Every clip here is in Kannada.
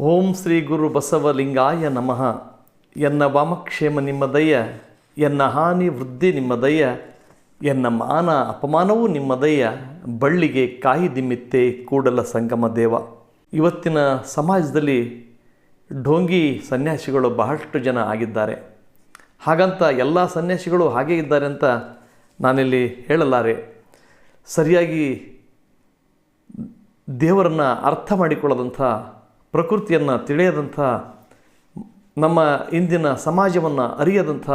ಓಂ ಶ್ರೀ ಗುರು ಬಸವಲಿಂಗಾಯ ನಮಃ. ಎನ್ನ ವಾಮಕ್ಷೇಮ ನಿಮ್ಮದಯ್ಯ, ಎನ್ನ ಹಾನಿ ವೃದ್ಧಿ ನಿಮ್ಮದಯ್ಯ, ಎನ್ನ ಮಾನ ಅಪಮಾನವೂ ನಿಮ್ಮದಯ್ಯ, ಬಳ್ಳಿಗೆ ಕಾಯಿ ದಿಮ್ಮಿತ್ತೆ ಕೂಡಲ ಸಂಗಮ ದೇವ. ಇವತ್ತಿನ ಸಮಾಜದಲ್ಲಿ ಢೋಂಗಿ ಸನ್ಯಾಸಿಗಳು ಬಹಳಷ್ಟು ಜನ ಆಗಿದ್ದಾರೆ. ಹಾಗಂತ ಎಲ್ಲ ಸನ್ಯಾಸಿಗಳು ಹಾಗೇ ಇದ್ದಾರೆ ಅಂತ ನಾನಿಲ್ಲಿ ಹೇಳಲಾರೆ. ಸರಿಯಾಗಿ ದೇವರನ್ನು ಅರ್ಥ ಮಾಡಿಕೊಳ್ಳದಂಥ ಪ್ರಕೃತಿಯನ್ನು ತಿಳಿಯದಂಥ, ನಮ್ಮ ಇಂದಿನ ಸಮಾಜವನ್ನು ಅರಿಯದಂಥ,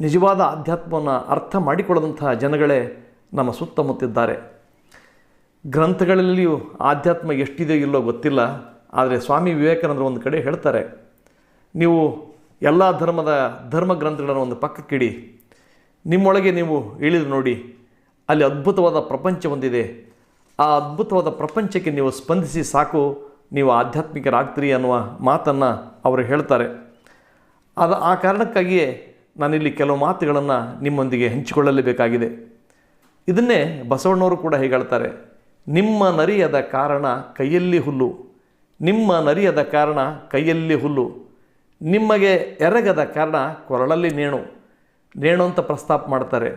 ನಿಜವಾದ ಆಧ್ಯಾತ್ಮವನ್ನು ಅರ್ಥ ಮಾಡಿಕೊಳ್ಳದಂಥ ಜನಗಳೇ ನಮ್ಮ ಸುತ್ತಮುತ್ತಿದ್ದಾರೆ. ಗ್ರಂಥಗಳಲ್ಲಿಯೂ ಆಧ್ಯಾತ್ಮ ಎಷ್ಟಿದೆಯೋ ಇಲ್ಲೋ ಗೊತ್ತಿಲ್ಲ, ಆದರೆ ಸ್ವಾಮಿ ವಿವೇಕಾನಂದರು ಒಂದು ಕಡೆ ಹೇಳ್ತಾರೆ, ನೀವು ಎಲ್ಲ ಧರ್ಮದ ಧರ್ಮ ಗ್ರಂಥಗಳನ್ನು ಒಂದು ಪಕ್ಕಕ್ಕಿಡಿ, ನಿಮ್ಮೊಳಗೆ ನೀವು ಇಳಿದು ನೋಡಿ, ಅಲ್ಲಿ ಅದ್ಭುತವಾದ ಪ್ರಪಂಚ ಒಂದಿದೆ ಆ ಅದ್ಭುತವಾದ ಪ್ರಪಂಚಕ್ಕೆ ನೀವು ಸ್ಪಂದಿಸಿ ಸಾಕು ನೀವು ಆಧ್ಯಾತ್ಮಿಕರಾಗ್ತೀರಿ ಅನ್ನುವ ಮಾತನ್ನು ಅವರು ಹೇಳ್ತಾರೆ. ಅದು ಆ ಕಾರಣಕ್ಕಾಗಿಯೇ ನಾನಿಲ್ಲಿ ಕೆಲವು ಮಾತುಗಳನ್ನು ನಿಮ್ಮೊಂದಿಗೆ ಹಂಚಿಕೊಳ್ಳಲೇಬೇಕಾಗಿದೆ. ಇದನ್ನೇ ಬಸವಣ್ಣವರು ಕೂಡ ಹೀಗೆ ಹೇಳ್ತಾರೆ. ನಿಮ್ಮ ನರಿಯದ ಕಾರಣ ಕೈಯಲ್ಲಿ ಹುಲ್ಲು, ನಿಮ್ಮ ನರಿಯದ ಕಾರಣ ಕೈಯಲ್ಲಿ ಹುಲ್ಲು, ನಿಮಗೆ ಎರಗದ ಕಾರಣ ಕೊರಳಲ್ಲಿ ನೇಣು ನೇಣು ಅಂತ ಪ್ರಸ್ತಾಪ ಮಾಡ್ತಾರೆ.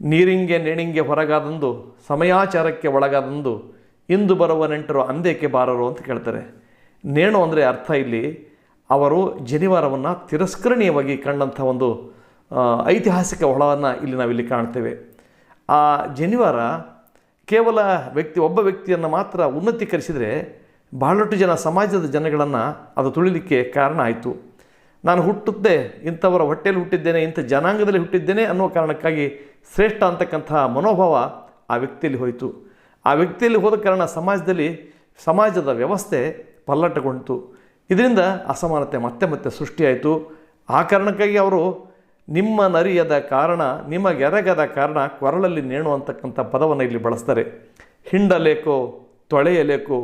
ನೀರಿಂಗೆ ನೇಣಿಂಗೆ ಹೊರಗಾದಂದು, ಸಮಯಾಚಾರಕ್ಕೆ ಒಳಗಾದಂದು ಇಂದು ಬರುವ ನೆಂಟರು ಅಂದೇಕೆ ಬಾರರು ಅಂತ ಕೇಳ್ತಾರೆ. ನೇಣು ಅಂದರೆ ಅರ್ಥ ಇಲ್ಲಿ ಅವರು ಜನಿವಾರವನ್ನು ತಿರಸ್ಕರಣೀಯವಾಗಿ ಕಂಡಂಥ ಒಂದು ಐತಿಹಾಸಿಕ ಹೊಳವನ್ನು ಇಲ್ಲಿ ನಾವಿಲ್ಲಿ ಕಾಣ್ತೇವೆ. ಆ ಜನಿವಾರ ಕೇವಲ ವ್ಯಕ್ತಿ, ಒಬ್ಬ ವ್ಯಕ್ತಿಯನ್ನು ಮಾತ್ರ ಉನ್ನತೀಕರಿಸಿದರೆ ಬಹಳಷ್ಟು ಜನ ಸಮಾಜದ ಜನಗಳನ್ನು ಅದು ತುಳಿಲಿಕ್ಕೆ ಕಾರಣ ಆಯಿತು. ನಾನು ಹುಟ್ಟುತ್ತೆ ಇಂಥವರ ಹೊಟ್ಟೆಯಲ್ಲಿ ಹುಟ್ಟಿದ್ದೇನೆ, ಇಂಥ ಜನಾಂಗದಲ್ಲಿ ಹುಟ್ಟಿದ್ದೇನೆ ಅನ್ನೋ ಕಾರಣಕ್ಕಾಗಿ ಶ್ರೇಷ್ಠ ಅಂತಕ್ಕಂಥ ಮನೋಭಾವ ಆ ವ್ಯಕ್ತಿಯಲ್ಲಿ ಹೋಯಿತು. ಆ ವ್ಯಕ್ತಿಯಲ್ಲಿ ಹೋದ ಕಾರಣ ಸಮಾಜದಲ್ಲಿ ಸಮಾಜದ ವ್ಯವಸ್ಥೆ ಪಲ್ಲಟಗೊಂಡಿತು. ಇದರಿಂದ ಅಸಮಾನತೆ ಮತ್ತೆ ಮತ್ತೆ ಸೃಷ್ಟಿಯಾಯಿತು. ಆ ಕಾರಣಕ್ಕಾಗಿ ಅವರು ನಿಮ್ಮ ನರಿಯದ ಕಾರಣ ನಿಮಗೆರಗದ ಕಾರಣ ಕೊರಳಲ್ಲಿ ನೇಣು ಅಂತಕ್ಕಂಥ ಪದವನ್ನು ಇಲ್ಲಿ ಬಳಸ್ತಾರೆ. ಹಿಂಡಲೇಕೋ, ತೊಳೆಯಲೇಕೋ,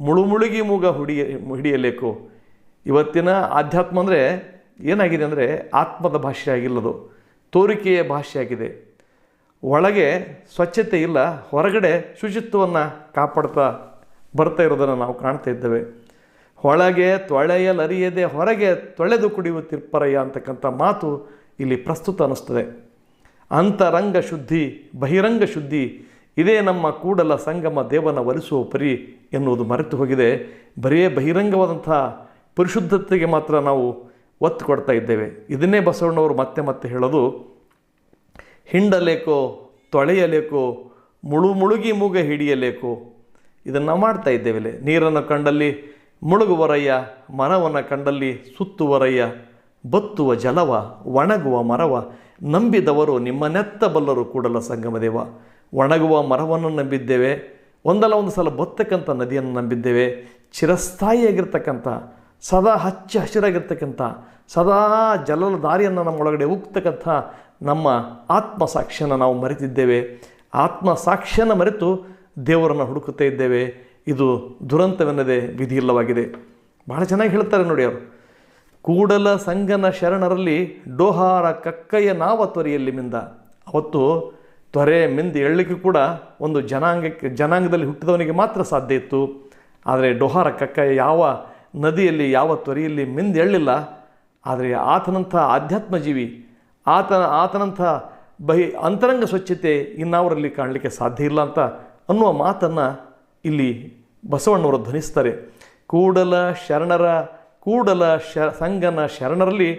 ಮುಳುಮುಳುಗಿ ಮೂಗ ಹುಡಿಯ, ಹಿಡಿಯಲೇಕೋ. ಇವತ್ತಿನ ಆಧ್ಯಾತ್ಮ ಅಂದರೆ ಏನಾಗಿದೆ ಅಂದರೆ ಆತ್ಮದ ಭಾಷೆ ಆಗಿಲ್ಲದು ತೋರಿಕೆಯ ಭಾಷೆ ಆಗಿದೆ ಒಳಗೆ ಸ್ವಚ್ಛತೆ ಇಲ್ಲ, ಹೊರಗಡೆ ಶುಚಿತ್ವವನ್ನು ಕಾಪಾಡ್ತಾ ಬರ್ತಾ ಇರೋದನ್ನು ನಾವು ಕಾಣ್ತಾ ಇದ್ದೇವೆ. ಒಳಗೆ ತೊಳೆಯಲರಿಯದೆ ಹೊರಗೆ ತೊಳೆದು ಕುಡಿಯುವ ತಿರ್ಪರಯ್ಯ ಅಂತಕ್ಕಂಥ ಮಾತು ಇಲ್ಲಿ ಪ್ರಸ್ತುತ ಅನ್ನಿಸ್ತದೆ. ಅಂತರಂಗ ಶುದ್ಧಿ, ಬಹಿರಂಗ ಶುದ್ಧಿ, ಇದೇ ನಮ್ಮ ಕೂಡಲ ಸಂಗಮ ದೇವನ ಒಲಿಸುವ ಪರಿ ಎನ್ನುವುದು ಮರೆತು ಹೋಗಿದೆ. ಬರೀ ಬಹಿರಂಗವಾದಂಥ ಪರಿಶುದ್ಧತೆಗೆ ಮಾತ್ರ ನಾವು ಒತ್ತು ಕೊಡ್ತಾ ಇದ್ದೇವೆ. ಇದನ್ನೇ ಬಸವಣ್ಣವರು ಮತ್ತೆ ಮತ್ತೆ ಹೇಳೋದು ಹಿಂಡಲೇಕೋ, ತೊಳೆಯಲೇಕೋ, ಮುಳು ಮುಳುಗಿ ಮೂಗ ಹಿಡಿಯಲೇಕೋ. ಇದನ್ನು ಮಾಡ್ತಾ ಇದ್ದೇವೆ ನೀರನ್ನು ಕಂಡಲ್ಲಿ ಮುಳುಗುವರಯ್ಯ ಮನವನ್ನು ಕಂಡಲ್ಲಿ ಸುತ್ತುವರಯ್ಯ ಬತ್ತುವ ಜಲವ, ಒಣಗುವ ಮರವ, ನಂಬಿದವರು ನಿಮ್ಮನೆತ್ತ ಬಲ್ಲರು ಕೂಡಲ ಸಂಗಮದೇವ ಒಣಗುವ ಮರವನ್ನು ನಂಬಿದ್ದೇವೆ, ಒಂದಲ್ಲ ಒಂದು ಸಲ ಬತ್ತಕ್ಕಂಥ ನದಿಯನ್ನು ನಂಬಿದ್ದೇವೆ. ಚಿರಸ್ಥಾಯಿಯಾಗಿರ್ತಕ್ಕಂಥ, ಸದಾ ಹಚ್ಚ ಹಸಿರಾಗಿರ್ತಕ್ಕಂಥ, ಸದಾ ಜಲದ ದಾರಿಯನ್ನು ನಮ್ಮೊಳಗಡೆ ಉಗ್ತಕ್ಕಂಥ ನಮ್ಮ ಆತ್ಮ ಸಾಕ್ಷಿಯನ್ನು ನಾವು ಮರೆತಿದ್ದೇವೆ. ಆತ್ಮ ಸಾಕ್ಷ್ಯನ ಮರೆತು ದೇವರನ್ನು ಹುಡುಕುತ್ತಾ ಇದ್ದೇವೆ. ಇದು ದುರಂತವೆನ್ನದೇ ವಿಧಿಯಿಲ್ಲವಾಗಿದೆ. ಬಹಳ ಚೆನ್ನಾಗಿ ಹೇಳ್ತಾರೆ ನೋಡಿ ಅವರು. ಕೂಡಲ ಸಂಗನ ಶರಣರಲ್ಲಿ ಡೋಹಾರ ಕಕ್ಕಯ್ಯ ನಾವ ತ್ವರೆಯಲ್ಲಿ ಮಿಂದ. ಅವತ್ತು ತ್ವರೆ ಮಿಂದ ಎಳ್ಳಲಿಕ್ಕೂ ಕೂಡ ಒಂದು ಜನಾಂಗಕ್ಕೆ ಜನಾಂಗದಲ್ಲಿ ಹುಟ್ಟಿದವನಿಗೆ ಮಾತ್ರ ಸಾಧ್ಯ ಇತ್ತು. ಆದರೆ ಡೋಹಾರ ಕಕ್ಕಯ್ಯ ಯಾವ ನದಿಯಲ್ಲಿ ಯಾವ ತ್ವರೆಯಲ್ಲಿ ಮಿಂದ ಎಳ್ಳಿಲ್ಲ ಆದರೆ ಆತನಂಥ ಆಧ್ಯಾತ್ಮ ಜೀವಿ ಆತನ, ಆತನಂಥ ಬಹಿ, ಅಂತರಂಗ ಸ್ವಚ್ಛತೆ ಇನ್ನಾವರಲ್ಲಿ ಕಾಣಲಿಕ್ಕೆ ಸಾಧ್ಯ ಇಲ್ಲ ಅಂತ ಅನ್ನುವ ಮಾತನ್ನು ಇಲ್ಲಿ ಬಸವಣ್ಣವರು ಧ್ವನಿಸ್ತಾರೆ. ಕೂಡಲ ಶರಣರ, ಕೂಡಲ ಶ, ಸಂಗನ ಶರಣರಲ್ಲಿ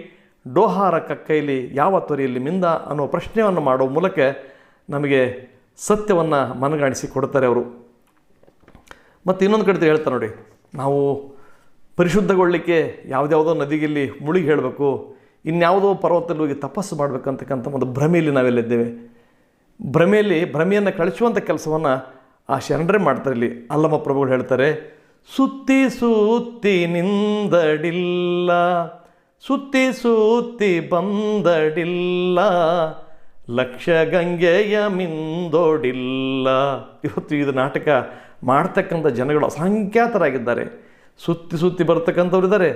ಡೋಹಾರ ಕಕ್ಕೈಲಿ ಯಾವ ತೊರೆಯಲ್ಲಿ ಮಿಂದ ಅನ್ನೋ ಪ್ರಶ್ನೆಯನ್ನು ಮಾಡುವ ಮೂಲಕ ನಮಗೆ ಸತ್ಯವನ್ನು ಮನಗಾಣಿಸಿ ಕೊಡ್ತಾರೆ ಅವರು. ಮತ್ತು ಇನ್ನೊಂದು ಕಡೆ ಹೇಳ್ತಾರೆ ನೋಡಿ, ನಾವು ಪರಿಶುದ್ಧಗೊಳ್ಳಲಿಕ್ಕೆ ಯಾವುದ್ಯಾವುದೋ ನದಿಗೆಲ್ಲಿ ಮುಳುಗಿ ಹೇಳಬೇಕು ಇನ್ಯಾವುದೋ ಪರ್ವತದಲ್ಲಿ ಹೋಗಿ ತಪಸ್ಸು ಮಾಡಬೇಕಂತಕ್ಕಂಥ ಒಂದು ಭ್ರಮೆಯಲ್ಲಿ ನಾವೆಲ್ಲಿದ್ದೇವೆ ಭ್ರಮೆಯಲ್ಲಿ, ಭ್ರಮೆಯನ್ನು ಕಳಿಸುವಂಥ ಕೆಲಸವನ್ನು ಆ ಶರಣರೇ ಮಾಡ್ತಾರೆ ಇಲ್ಲಿ. ಅಲ್ಲಮ್ಮ ಪ್ರಭುಗಳು ಹೇಳ್ತಾರೆ, ಸುತ್ತಿ ಸುತ್ತಿ ನಿಂದಡಿಲ್ಲ, ಸುತ್ತಿ ಸುತ್ತಿ ಬಂದಡಿಲ್ಲ ಲಕ್ಷ ಗಂಗೆಯ ಮಿಂದೋಡಿಲ್ಲ. ಇವತ್ತು ಇದು ನಾಟಕ ಮಾಡ್ತಕ್ಕಂಥ ಜನಗಳು ಅಸಂಖ್ಯಾತರಾಗಿದ್ದಾರೆ. ಸುತ್ತಿ ಸುತ್ತಿ ಬರ್ತಕ್ಕಂಥವ್ರು ಇದ್ದಾರೆ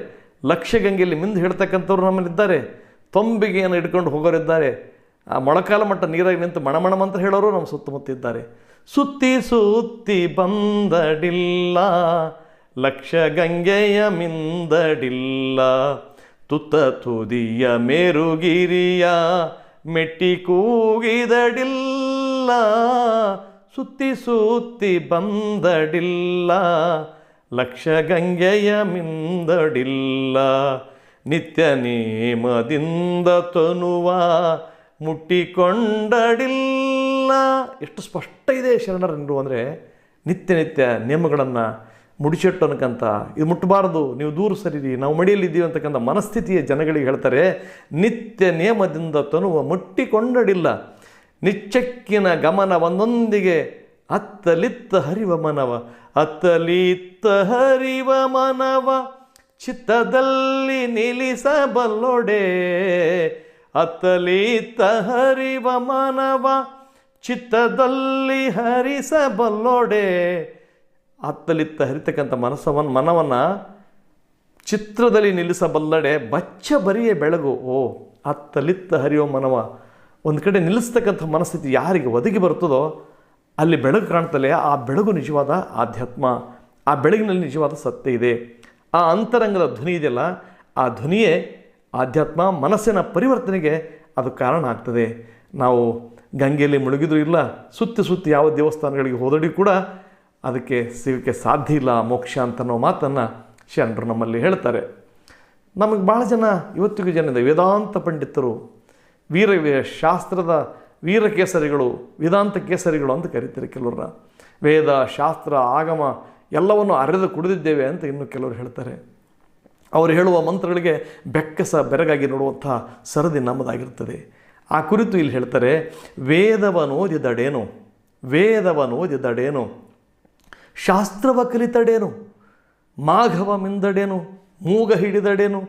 ಲಕ್ಷ ಗಂಗೆಯಲ್ಲಿ ಮಿಂದು ಹಿಡ್ತಕ್ಕಂಥವ್ರು ನಮ್ಮಲ್ಲಿದ್ದಾರೆ ತೊಂಬಿಗೆಯನ್ನು ಹಿಡ್ಕೊಂಡು ಹೋಗೋರಿದ್ದಾರೆ. ಆ ಮೊಳಕಾಲ ಮಟ್ಟ ನೀರಾಗಿ ನಿಂತು ಮಣಮಣ ಮಂತ್ರ ಹೇಳೋರು ನಮ್ಮ ಸುತ್ತಮುತ್ತ ಇದ್ದಾರೆ. ಸುತ್ತಿ ಸುತ್ತಿ ಬಂದಡಿಲ್ಲ ಲಕ್ಷ ಗಂಗೆಯ ಮಿಂದಡಿಲ್ಲ, ತುತ್ತ ತುದಿಯ ಮೇರುಗಿರಿಯ ಮೆಟ್ಟಿ ಕೂಗಿದಡಿಲ್ಲ, ಸುತ್ತಿ ಸುತ್ತಿ ಬಂದಡಿಲ್ಲ ಲಕ್ಷ ಗಂಗೆಯ ಮಿಂದಡಿಲ್ಲ, ನಿತ್ಯ ನೇಮದಿಂದ ತನುವ ಮುಟ್ಟಿಕೊಂಡಡಿಲ್ಲ. ಎಷ್ಟು ಸ್ಪಷ್ಟ ಇದೆ ಶರಣರನ್ನು ಅಂದರೆ ನಿತ್ಯ ನಿತ್ಯ ನಿಯಮಗಳನ್ನು ಮುಡಿಚಿಟ್ಟು ಅನ್ಕಂತ ಇದು ಮುಟ್ಟಬಾರದು, ನೀವು ದೂರ ಸರಿರಿ, ನಾವು ಮಡಿಯಲ್ಲಿದ್ದೀವಿ ಅಂತಕ್ಕಂಥ ಮನಸ್ಥಿತಿಯ ಜನಗಳಿಗೆ ಹೇಳ್ತಾರೆ, ನಿತ್ಯ ನಿಯಮದಿಂದ ತನುವ ಮುಟ್ಟಿಕೊಂಡಡಿಲ್ಲ. ನಿಚ್ಚಕ್ಕಿನ ಗಮನ ಒಂದೊಂದಿಗೆ ಅತ್ತಲಿತ್ತ ಹರಿವ ಮನವ, ಅತ್ತಲಿತ್ತ ಹರಿವ ಮನವ, ಚಿತ್ತದಲ್ಲಿ ನಿಲ್ಲಿಸಬಲ್ಲೊಡೆ. ಅತ್ತಲಿತ್ತ ಹರಿವ ಮನವ, ಚಿತ್ತದಲ್ಲಿ ಹರಿಸಬಲ್ಲೊಡೆ. ಅತ್ತಲಿತ್ತ ಹರಿತಕ್ಕಂಥ ಮನಸ್ಸವನ್ನು ಮನವನ್ನು ಚಿತ್ರದಲ್ಲಿ ನಿಲ್ಲಿಸಬಲ್ಲಡೆ, ಬಚ್ಚ ಬರಿಯ ಬೆಳಗು. ಓ, ಅತ್ತಲಿತ್ತ ಹರಿಯೋ ಮನವ. ಒಂದು ಕಡೆ ನಿಲ್ಲಿಸ್ತಕ್ಕಂಥ ಮನಸ್ಥಿತಿ ಯಾರಿಗೆ ಒದಗಿ ಬರ್ತದೋ ಅಲ್ಲಿ ಬೆಳಕು ಕಾಣ್ತಲೇ ಆ ಬೆಳಗು ನಿಜವಾದ ಆಧ್ಯಾತ್ಮ, ಆ ಬೆಳಗಿನಲ್ಲಿ ನಿಜವಾದ ಸತ್ಯ ಇದೆ. ಆ ಅಂತರಂಗದ ಧ್ವನಿ ಇದೆಯಲ್ಲ, ಆ ಧ್ವನಿಯೇ ಆಧ್ಯಾತ್ಮ ಮನಸ್ಸಿನ ಪರಿವರ್ತನೆಗೆ ಅದು ಕಾರಣ ಆಗ್ತದೆ. ನಾವು ಗಂಗೆಯಲ್ಲಿ ಮುಳುಗಿದ್ರೂ ಇಲ್ಲ, ಸುತ್ತಿ ಸುತ್ತಿ ಯಾವ ದೇವಸ್ಥಾನಗಳಿಗೆ ಹೋದಡಿ ಕೂಡ ಅದಕ್ಕೆ ಸಿಗೋಕ್ಕೆ ಸಾಧ್ಯ ಇಲ್ಲ ಮೋಕ್ಷ ಅಂತ ಅನ್ನೋ ಮಾತನ್ನು ಶರಣರು ನಮ್ಮಲ್ಲಿ ಹೇಳ್ತಾರೆ. ನಮಗೆ ಭಾಳ ಜನ, ಇವತ್ತಿಗೂ ಜನ ವೇದಾಂತ ಪಂಡಿತರು ವೀರವೇ ಶಾಸ್ತ್ರದ ವೀರ ಕೇಸರಿಗಳು ವೇದಾಂತ ಕೇಸರಿಗಳು ಅಂತ ಕರೀತಾರೆ ಕೆಲವ್ರನ್ನ. ವೇದ, ಶಾಸ್ತ್ರ, ಆಗಮ ಎಲ್ಲವನ್ನು ಅರೆದು ಕುಡಿದಿದ್ದೇವೆ ಅಂತ ಇನ್ನು ಕೆಲವರು ಹೇಳ್ತಾರೆ. ಅವರು ಹೇಳುವ ಮಂತ್ರಗಳಿಗೆ ಬೆಕ್ಕಸ ಬೆರಗಾಗಿ ನೋಡುವಂಥ ಸರದಿ ನಮ್ಮದಾಗಿರ್ತದೆ. ಆ ಕುರಿತು ಇಲ್ಲಿ ಹೇಳ್ತಾರೆ ವೇದವನೋದಿದಡೇನು ವೇದವನೋದಿದಡೇನು ಶಾಸ್ತ್ರವ ಕಲಿತಡೇನು? ಮಾಘವ ಮಿಂದಡೇನು? ಮೂಗ ಹಿಡಿದಡೇನು?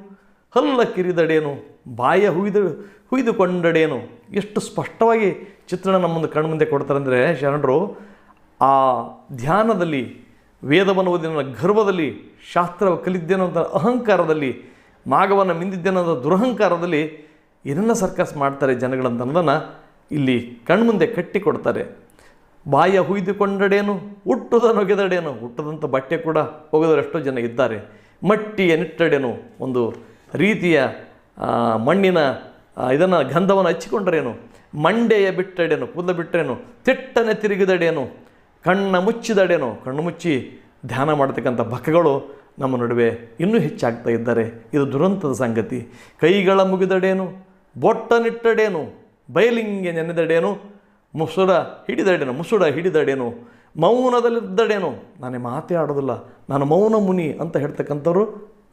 ಹಲ್ಲ ಕಿರಿದಡೇನು? ಬಾಯ ಹುಯ್ದು ಹುಯ್ದುಕೊಂಡಡೇನು ಎಷ್ಟು ಸ್ಪಷ್ಟವಾಗಿ ಚಿತ್ರಣ ನಮ್ಮ ಮುಂದೆ ಕಣ್ಮುಂದೆ ಕೊಡ್ತಾರೆ ಅಂದರೆ ಶರಣರು, ಆ ಧ್ಯಾನದಲ್ಲಿ, ವೇದವನ್ನು ಓದಿನ ಗರ್ವದಲ್ಲಿ ಶಾಸ್ತ್ರ ಕಲಿದ್ದೇನೋ ಅಂತ ಅಹಂಕಾರದಲ್ಲಿ ಮಾಗವನ್ನು ಮಿಂದಿದ್ದೇನೋ ದುರಹಂಕಾರದಲ್ಲಿ ಏನೆಲ್ಲ ಸರ್ಕಸ್ ಮಾಡ್ತಾರೆ ಜನಗಳಂತ ಅನ್ನೋದನ್ನು ಇಲ್ಲಿ ಕಣ್ಮುಂದೆ ಕಟ್ಟಿಕೊಡ್ತಾರೆ. ಬಾಯ ಹುಯ್ದುಕೊಂಡಡೇನು ಹುಟ್ಟದ ನೊಗೆದಡೇನು ಹುಟ್ಟದಂಥ ಬಟ್ಟೆ ಕೂಡ ಹೋಗೋದವರು ಎಷ್ಟೋ ಜನ ಇದ್ದಾರೆ. ಮಟ್ಟಿಯ ನಿಟ್ಟಡೇನು ಒಂದು ರೀತಿಯ ಮಣ್ಣಿನ ಇದನ್ನು ಗಂಧವನ್ನು ಹಚ್ಚಿಕೊಂಡರೇನು? ಮಂಡೆಯ ಬಿಟ್ಟಡೇನು, ಕೂದಲು ಬಿಟ್ಟರೇನು? ತಿಟ್ಟನೆ ತಿರುಗಿದಡೇನು? ಕಣ್ಣ ಮುಚ್ಚಿದಡೇನು? ಕಣ್ಣು ಮುಚ್ಚಿ ಧ್ಯಾನ ಮಾಡತಕ್ಕಂಥ ಬಕಗಳು ನಮ್ಮ ನಡುವೆ ಇನ್ನೂ ಹೆಚ್ಚಾಗ್ತಾ ಇದ್ದಾರೆ. ಇದು ದುರಂತದ ಸಂಗತಿ. ಕೈಗಳ ಮುಗಿದಡೇನು, ಬೊಟ್ಟನಿಟ್ಟಡೇನು, ಬಯಲಿಂಗೆ ನೆನೆದಡೇನು, ಮುಸುಡ ಹಿಡಿದಡೇನು ಮುಸುಡ ಹಿಡಿದಡೇನು, ಮೌನದಲ್ಲಿದ್ದಡೇನು. ನಾನೇ ಮಾತೇ ಆಡೋದಿಲ್ಲ. ನಾನು ಮೌನ ಮುನಿ ಅಂತ ಹೇಳ್ತಕ್ಕಂಥವರು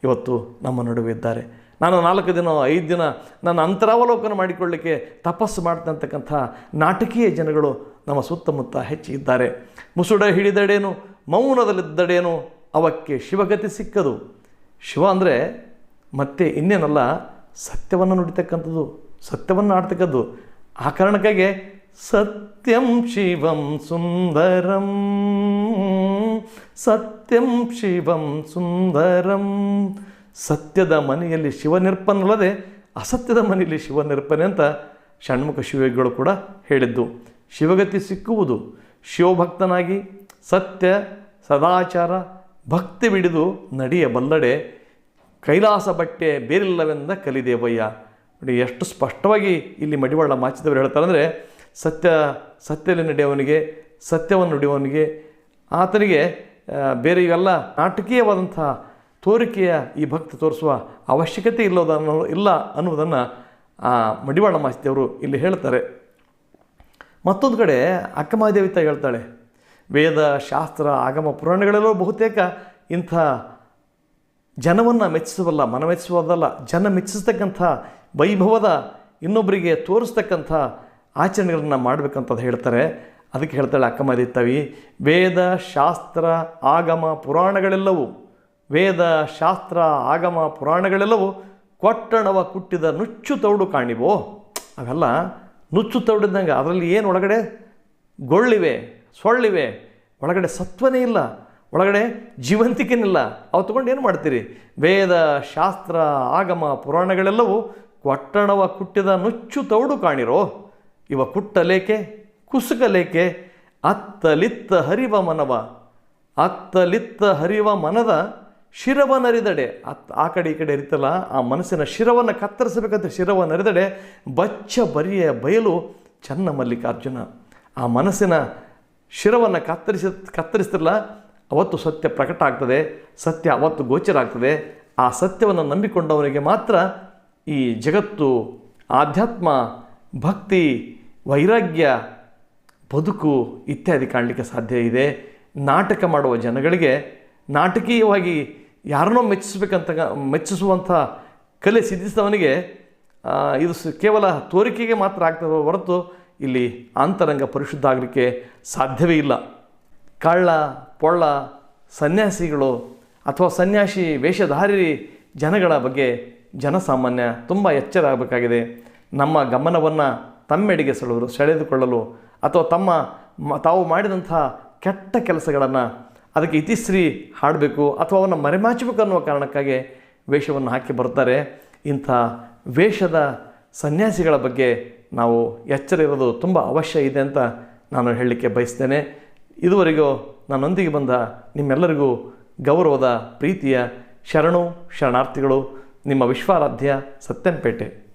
ಇವತ್ತು ನಮ್ಮ ನಡುವೆ ಇದ್ದಾರೆ. ನಾನು ನಾಲ್ಕು ದಿನ, ಐದು ದಿನ ನನ್ನ ಅಂತರಾವಲೋಕನ ಮಾಡಿಕೊಳ್ಳಿಕ್ಕೆ ತಪಸ್ಸು ಮಾಡ್ತಕ್ಕಂಥ ನಾಟಕೀಯ ಜನಗಳು ನಮ್ಮ ಸುತ್ತಮುತ್ತ ಹೆಚ್ಚಿದ್ದಾರೆ ಮುಸುಡ ಹಿಡಿದಡೇನು, ಮೌನದಲ್ಲಿದ್ದಡೇನು, ಅವಕ್ಕೆ ಶಿವಗತಿ ಸಿಕ್ಕದು. ಶಿವ ಅಂದರೆ ಮತ್ತೆ ಇನ್ನೇನಲ್ಲ, ಸತ್ಯವನ್ನು ನುಡಿತಕ್ಕಂಥದ್ದು, ಸತ್ಯವನ್ನು ಆಡ್ತಕ್ಕದ್ದು. ಆ ಕಾರಣಕ್ಕಾಗಿ ಸತ್ಯಂ ಶಿವಂ ಸುಂದರಂ, ಸತ್ಯಂ ಶಿವಂ ಸುಂದರಂ. ಸತ್ಯದ ಮನೆಯಲ್ಲಿ ಶಿವನಿರ್ಪನ್ನಲ್ಲದೆ ಅಸತ್ಯದ ಮನೆಯಲ್ಲಿ ಶಿವನಿರ್ಪನೆ ಅಂತ ಷಣ್ಮುಖ ಶಿವಗಳು ಕೂಡ ಹೇಳಿದ್ದು. ಶಿವಗತಿ ಸಿಕ್ಕುವುದು ಶಿವಭಕ್ತನಾಗಿ ಸತ್ಯ, ಸದಾಚಾರ, ಭಕ್ತಿ ಬಿಡಿದು ನಡೆಯಬಲ್ಲಡೆ ಕೈಲಾಸ ಬಟ್ಟೆ ಬೇರಿಲ್ಲವೆಂದ ಕಲಿದೇವಯ್ಯ. ನೋಡಿ, ಎಷ್ಟು ಸ್ಪಷ್ಟವಾಗಿ ಇಲ್ಲಿ ಮಡಿವಾಳ ಮಾಚಿದವರು ಹೇಳ್ತಾರೆ ಅಂದರೆ ಸತ್ಯ, ಸತ್ಯದಲ್ಲಿ ನಡೆಯವನಿಗೆ ಸತ್ಯವನ್ನು ಆತನಿಗೆ ಬೇರೆ ಇವೆಲ್ಲ ನಾಟಕೀಯವಾದಂಥ ತೋರಿಕೆಯ ಈ ಭಕ್ತಿ ತೋರಿಸುವ ಅವಶ್ಯಕತೆ ಇಲ್ಲದ ಇಲ್ಲ ಅನ್ನುವುದನ್ನು ಆ ಮಡಿವಾಳ ಮಾಸ್ತಿಯವರು ಇಲ್ಲಿ ಹೇಳ್ತಾರೆ. ಮತ್ತೊಂದು ಕಡೆ ಅಕ್ಕಮಹಾದೇವಿ ಹೇಳ್ತಾಳೆ, ವೇದ, ಶಾಸ್ತ್ರ, ಆಗಮ, ಪುರಾಣಗಳೆಲ್ಲೋ ಬಹುತೇಕ ಇಂಥ ಜನವನ್ನು ಮೆಚ್ಚಿಸಬಲ್ಲ ಮನ ಮೆಚ್ಚಿಸೋದಲ್ಲ ಜನ ಮೆಚ್ಚಿಸ್ತಕ್ಕಂಥ, ವೈಭವದ ಇನ್ನೊಬ್ಬರಿಗೆ ತೋರಿಸ್ತಕ್ಕಂಥ ಆಚರಣೆಗಳನ್ನು ಮಾಡಬೇಕಂತ ಹೇಳ್ತಾರೆ. ಅದಕ್ಕೆ ಹೇಳ್ತಾಳೆ ಅಕ್ಕಮಹಾದೇವಿ ತಾಯಿ, ವೇದ, ಶಾಸ್ತ್ರ, ಆಗಮ, ಪುರಾಣಗಳೆಲ್ಲವೂ ವೇದ, ಶಾಸ್ತ್ರ, ಆಗಮ, ಪುರಾಣಗಳೆಲ್ಲವೂ ಕೊಟ್ಟಣವ ಕುಟ್ಟಿದ ನುಚ್ಚು ತೌಡು ಕಾಣಿವೋ? ಅವೆಲ್ಲ ನುಚ್ಚು ತೌಡಿದ್ದಂಗೆ ಅದರಲ್ಲಿ ಏನು ಒಳಗಡೆ ಗೊಳ್ಳಿವೆ, ಸೊಳ್ಳಿವೆ, ಒಳಗಡೆ ಸತ್ವನೇ ಇಲ್ಲ, ಒಳಗಡೆ ಜೀವಂತಿಕೆನಿಲ್ಲ. ಅವು ತೊಗೊಂಡು ಏನು ಮಾಡ್ತೀರಿ? ವೇದ, ಶಾಸ್ತ್ರ, ಆಗಮ, ಪುರಾಣಗಳೆಲ್ಲವೂ ಕೊಟ್ಟಣವ ಕುಟ್ಟಿದ ನುಚ್ಚು ತೌಡು ಕಾಣಿರೋ? ಇವ ಕುಟ್ಟಲೇಕೆ? ಕುಸುಕಲೇಕೆ? ಅತ್ತಲಿತ್ತ ಹರಿವ ಮನವ. ಅತ್ತಲಿತ್ತ ಹರಿವ ಮನದ ಶಿರವನರಿದಡೆ. ಆ ಕಡೆ ಈ ಕಡೆ ಇರ್ತಲ್ಲ ಆ ಮನಸ್ಸಿನ ಶಿರವನ್ನು ಕತ್ತರಿಸಬೇಕಂತ ಶಿರವನ್ನರಿದಡೆ ಬಚ್ಚ ಬರಿಯ ಬಯಲು ಚನ್ನ ಮಲ್ಲಿಕಾರ್ಜುನ. ಆ ಮನಸ್ಸಿನ ಶಿರವನ್ನು ಕತ್ತರಿಸ ಕತ್ತರಿಸ್ತಿರಲ್ಲ ಅವತ್ತು ಸತ್ಯ ಪ್ರಕಟ ಆಗ್ತದೆ, ಸತ್ಯ ಅವತ್ತು ಗೋಚರ ಆಗ್ತದೆ. ಆ ಸತ್ಯವನ್ನು ನಂಬಿಕೊಂಡವರಿಗೆ ಮಾತ್ರ ಈ ಜಗತ್ತು, ಆಧ್ಯಾತ್ಮ, ಭಕ್ತಿ, ವೈರಾಗ್ಯ, ಬದುಕು ಇತ್ಯಾದಿ ಕಾಣಲಿಕ್ಕೆ ಸಾಧ್ಯ ಇದೆ. ನಾಟಕ ಮಾಡುವ ಜನಗಳಿಗೆ ನಾಟಕೀಯವಾಗಿ ಯಾರನ್ನೋ ಮೆಚ್ಚಿಸ್ಬೇಕಂತ ಮೆಚ್ಚಿಸುವಂಥ ಕಲೆ ಸಿದ್ಧಿಸಿದವನಿಗೆ ಇದು ಕೇವಲ ತೋರಿಕೆಗೆ ಮಾತ್ರ ಆಗ್ತದೆ ಹೊರತು ಇಲ್ಲಿ ಅಂತರಂಗ ಪರಿಶುದ್ಧ ಆಗಲಿಕ್ಕೆ ಸಾಧ್ಯವೇ ಇಲ್ಲ. ಕಳ್ಳ, ಪೊಳ್ಳ, ಸನ್ಯಾಸಿಗಳು ಅಥವಾ ಸನ್ಯಾಸಿ ವೇಷಧಾರಿ ಜನಗಳ ಬಗ್ಗೆ ಜನಸಾಮಾನ್ಯ ತುಂಬ ಎಚ್ಚರ ಆಗಬೇಕಾಗಿದೆ. ನಮ್ಮ ಗಮನವನ್ನು ತಮ್ಮೆಡೆಗೆ ಸೆಳೆದು, ಸೆಳೆದುಕೊಳ್ಳಲು ಅಥವಾ ತಮ್ಮ ತಾವು ಮಾಡಿದಂಥ ಕೆಟ್ಟ ಕೆಲಸಗಳನ್ನು ಅದಕ್ಕೆ ಇತಿಶ್ರೀ ಹಾಡಬೇಕು ಅಥವಾ ಅವನ್ನು ಮರೆಮಾಚಬೇಕು ಅನ್ನುವ ಕಾರಣಕ್ಕಾಗಿ ವೇಷವನ್ನು ಹಾಕಿ ಬರ್ತಾರೆ ಇಂಥ ವೇಷದ ಸನ್ಯಾಸಿಗಳ ಬಗ್ಗೆ ನಾವು ಎಚ್ಚರ ಇರೋದು ತುಂಬ ಅವಶ್ಯ ಇದೆ ಅಂತ ನಾನು ಹೇಳಲಿಕ್ಕೆ ಬಯಸ್ತೇನೆ. ಇದುವರೆಗೂ ನನ್ನೊಂದಿಗೆ ಬಂದ ನಿಮ್ಮೆಲ್ಲರಿಗೂ ಗೌರವದ ಪ್ರೀತಿಯ ಶರಣು, ಶರಣಾರ್ಥಿಗಳು, ನಿಮ್ಮ ವಿಶ್ವಾರಾಧ್ಯ ಸತ್ಯನಪೇಟೆ